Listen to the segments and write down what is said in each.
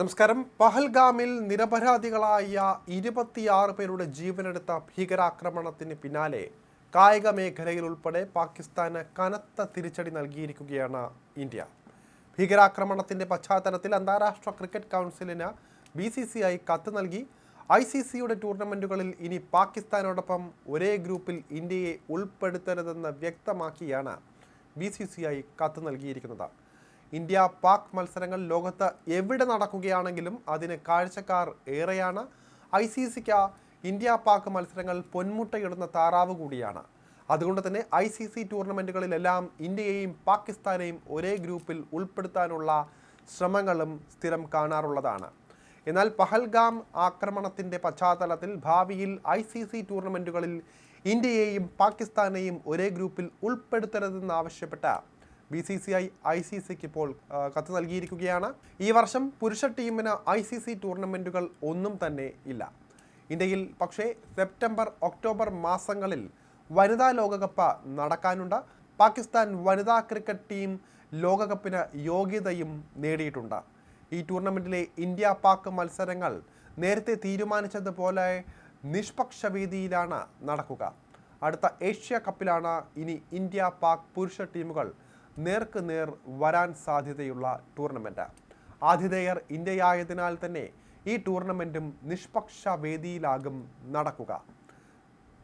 നമസ്കാരം. പഹൽഗാമിൽ നിരപരാധികളായ ഇരുപത്തിയാറ് പേരുടെ ജീവനെടുത്ത ഭീകരാക്രമണത്തിന് പിന്നാലെ കായിക മേഖലയിൽ ഉൾപ്പെടെ പാകിസ്ഥാന് കനത്ത തിരിച്ചടി നൽകിയിരിക്കുകയാണ് ഇന്ത്യ. ഭീകരാക്രമണത്തിന്റെ പശ്ചാത്തലത്തിൽ അന്താരാഷ്ട്ര ക്രിക്കറ്റ് കൗൺസിലിന് ബി സി സി ഐ കത്ത് നൽകി. ഐ സി സിയുടെ ടൂർണമെന്റുകളിൽ ഇനി പാകിസ്ഥാനോടൊപ്പം ഒരേ ഗ്രൂപ്പിൽ ഇന്ത്യയെ ഉൾപ്പെടുത്തരുതെന്ന് വ്യക്തമാക്കിയാണ് ബി സി സി ഐ കത്ത് നൽകിയിരിക്കുന്നത്. ഇന്ത്യ പാക് മത്സരങ്ങൾ ലോകത്ത് എവിടെ നടക്കുകയാണെങ്കിലും അതിന് കാഴ്ചക്കാർ ഏറെയാണ്. ഐ സി സിക്ക് ഇന്ത്യ പാക് മത്സരങ്ങൾ പൊന്മുട്ടയിടുന്ന താറാവ് കൂടിയാണ്. അതുകൊണ്ട് തന്നെ ഐ സി സി ടൂർണമെന്റുകളിലെല്ലാം ഇന്ത്യയെയും പാകിസ്ഥാനെയും ഒരേ ഗ്രൂപ്പിൽ ഉൾപ്പെടുത്താനുള്ള ശ്രമങ്ങളും സ്ഥിരം കാണാറുള്ളതാണ്. എന്നാൽ പഹൽഗാം ആക്രമണത്തിന്റെ പശ്ചാത്തലത്തിൽ ഭാവിയിൽ ഐ സി സി ടൂർണമെന്റുകളിൽ ഇന്ത്യയെയും പാകിസ്ഥാനെയും ഒരേ ഗ്രൂപ്പിൽ ഉൾപ്പെടുത്തരുതെന്നാവശ്യപ്പെട്ട B C C I I C സിക്ക് ഇപ്പോൾ കത്ത് നൽകിയിരിക്കുകയാണ്. ഈ വർഷം പുരുഷ ടീമിന് ഐ സി സി ടൂർണമെന്റുകൾ ഒന്നും തന്നെ ഇല്ല. ഇന്ത്യയിൽ പക്ഷേ സെപ്റ്റംബർ ഒക്ടോബർ മാസങ്ങളിൽ വനിതാ ലോകകപ്പ് നടക്കാനുണ്ട്. പാകിസ്ഥാൻ വനിതാ ക്രിക്കറ്റ് ടീം ലോകകപ്പിന് യോഗ്യതയും നേടിയിട്ടുണ്ട്. ഈ ടൂർണമെന്റിലെ ഇന്ത്യ പാക് മത്സരങ്ങൾ നേരത്തെ തീരുമാനിച്ചതുപോലെ നിഷ്പക്ഷ വേദിയിലാണ് നടക്കുക. അടുത്ത ഏഷ്യ കപ്പിലാണ് ഇനി ഇന്ത്യ പാക് പുരുഷ ടീമുകൾ നേർക്ക് നേർ വരാൻ സാധ്യതയുള്ള ടൂർണമെന്റ് ആതിഥേയർ ഇന്ത്യയായതിനാൽ തന്നെ ഈ ടൂർണമെന്റും നിഷ്പക്ഷ വേദിയിലാകും നടക്കുക.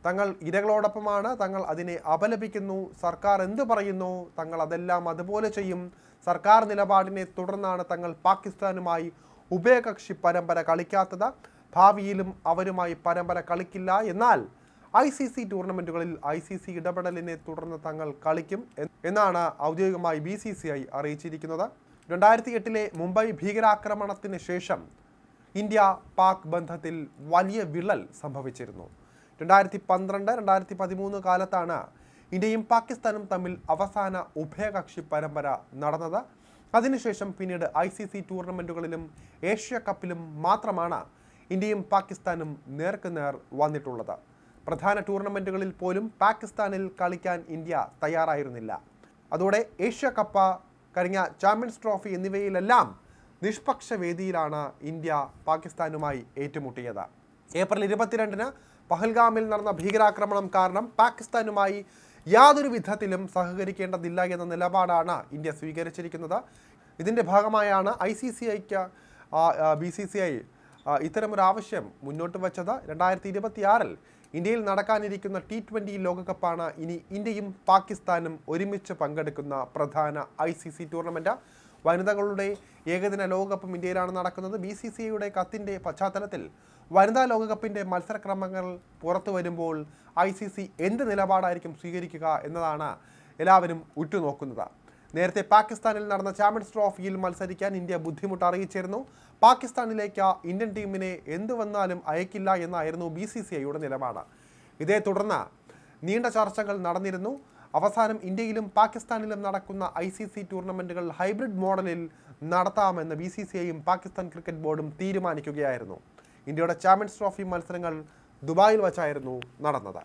തങ്ങൾ ഇരകളോടൊപ്പമാണ് തങ്ങൾ അതിനെ അപലപിക്കുന്നു. സർക്കാർ എന്തു പറയുന്നു തങ്ങൾ അതെല്ലാം അതുപോലെ ചെയ്യും. സർക്കാർ നിലപാടിനെ തുടർന്നാണ് തങ്ങൾ പാകിസ്ഥാനുമായി ഉഭയകക്ഷി പരമ്പര കളിക്കാത്തത്. ഭാവിയിലും അവരുമായി പരമ്പര കളിക്കില്ല. എന്നാൽ ഐ സി സി ടൂർണമെന്റുകളിൽ ഐ സി സി ഇടപെടലിനെ തുടർന്ന് തങ്ങൾ കളിക്കും എന്നാണ് ഔദ്യോഗികമായി ബി സി സി ഐ അറിയിച്ചിരിക്കുന്നത്. രണ്ടായിരത്തി എട്ടിലെ മുംബൈ ഭീകരാക്രമണത്തിന് ശേഷം ഇന്ത്യ പാക് ബന്ധത്തിൽ വലിയ വിള്ളൽ സംഭവിച്ചിരുന്നു. രണ്ടായിരത്തി പന്ത്രണ്ട് രണ്ടായിരത്തി പതിമൂന്ന് കാലത്താണ് ഇന്ത്യയും പാകിസ്ഥാനും തമ്മിൽ അവസാന ഉഭയകക്ഷി പരമ്പര നടന്നത്. അതിനുശേഷം പിന്നീട് ഐ സി സി ടൂർണമെന്റുകളിലും ഏഷ്യ കപ്പിലും മാത്രമാണ് ഇന്ത്യയും പാകിസ്ഥാനും നേർക്കുനേർ വന്നിട്ടുള്ളത്. പ്രധാന ടൂർണമെന്റുകളിൽ പോലും പാകിസ്ഥാനിൽ കളിക്കാൻ ഇന്ത്യ തയ്യാറായിരുന്നില്ല. അതോടെ ഏഷ്യ കപ്പ് കഴിഞ്ഞ ചാമ്പ്യൻസ് ട്രോഫി എന്നിവയിലെല്ലാം നിഷ്പക്ഷ വേദിയിലാണ് ഇന്ത്യ പാകിസ്ഥാനുമായി ഏറ്റുമുട്ടിയത്. ഏപ്രിൽ ഇരുപത്തിരണ്ടിന് പഹൽഗാമിൽ നടന്ന ഭീകരാക്രമണം കാരണം പാകിസ്ഥാനുമായി യാതൊരു വിധത്തിലും സഹകരിക്കേണ്ടതില്ല എന്ന നിലപാടാണ് ഇന്ത്യ സ്വീകരിച്ചിരിക്കുന്നത്. ഇതിന്റെ ഭാഗമായാണ് ഐ സി സി ഐക്ക് ബി സി സി ഐ ഇത്തരമൊരു ആവശ്യം മുന്നോട്ട് വച്ചത്. രണ്ടായിരത്തി ഇരുപത്തിയാറിൽ ഇന്ത്യയിൽ നടക്കാനിരിക്കുന്ന ടി ട്വന്റി ലോകകപ്പാണ് ഇനി ഇന്ത്യയും പാകിസ്ഥാനും ഒരുമിച്ച് പങ്കെടുക്കുന്ന പ്രധാന ഐ സി സി ടൂർണമെന്റ് വനിതകളുടെ ഏകദിന ലോകകപ്പും ഇന്ത്യയിലാണ് നടക്കുന്നത്. ബി സി സി ഐയുടെ കത്തിന്റെ പശ്ചാത്തലത്തിൽ വനിതാ ലോകകപ്പിന്റെ മത്സരക്രമങ്ങൾ പുറത്തു വരുമ്പോൾ ഐ സി സി എന്ത് നിലപാടായിരിക്കും സ്വീകരിക്കുക എന്നതാണ് എല്ലാവരും ഉറ്റുനോക്കുന്നത്. നേരത്തെ പാകിസ്ഥാനിൽ നടന്ന ചാമ്പ്യൻസ് ട്രോഫിയിൽ മത്സരിക്കാൻ ഇന്ത്യ ബുദ്ധിമുട്ട് അറിയിച്ചിരുന്നു. പാകിസ്ഥാനിലേക്ക് ഇന്ത്യൻ ടീമിനെ എന്തു വന്നാലും അയക്കില്ല എന്നായിരുന്നു ബി സി സി ഐയുടെ നിലപാട്. ഇതേ തുടർന്ന് നീണ്ട ചർച്ചകൾ നടന്നിരുന്നു. അവസാനം ഇന്ത്യയിലും പാകിസ്ഥാനിലും നടക്കുന്ന ഐ സി സി ടൂർണമെന്റുകൾ ഹൈബ്രിഡ് മോഡലിൽ നടത്താമെന്ന് ബി സി സി ഐയും പാകിസ്ഥാൻ ക്രിക്കറ്റ് ബോർഡും തീരുമാനിക്കുകയായിരുന്നു. ഇന്ത്യയുടെ ചാമ്പ്യൻസ് ട്രോഫി മത്സരങ്ങൾ ദുബായിൽ വച്ചായിരുന്നു നടന്നത്.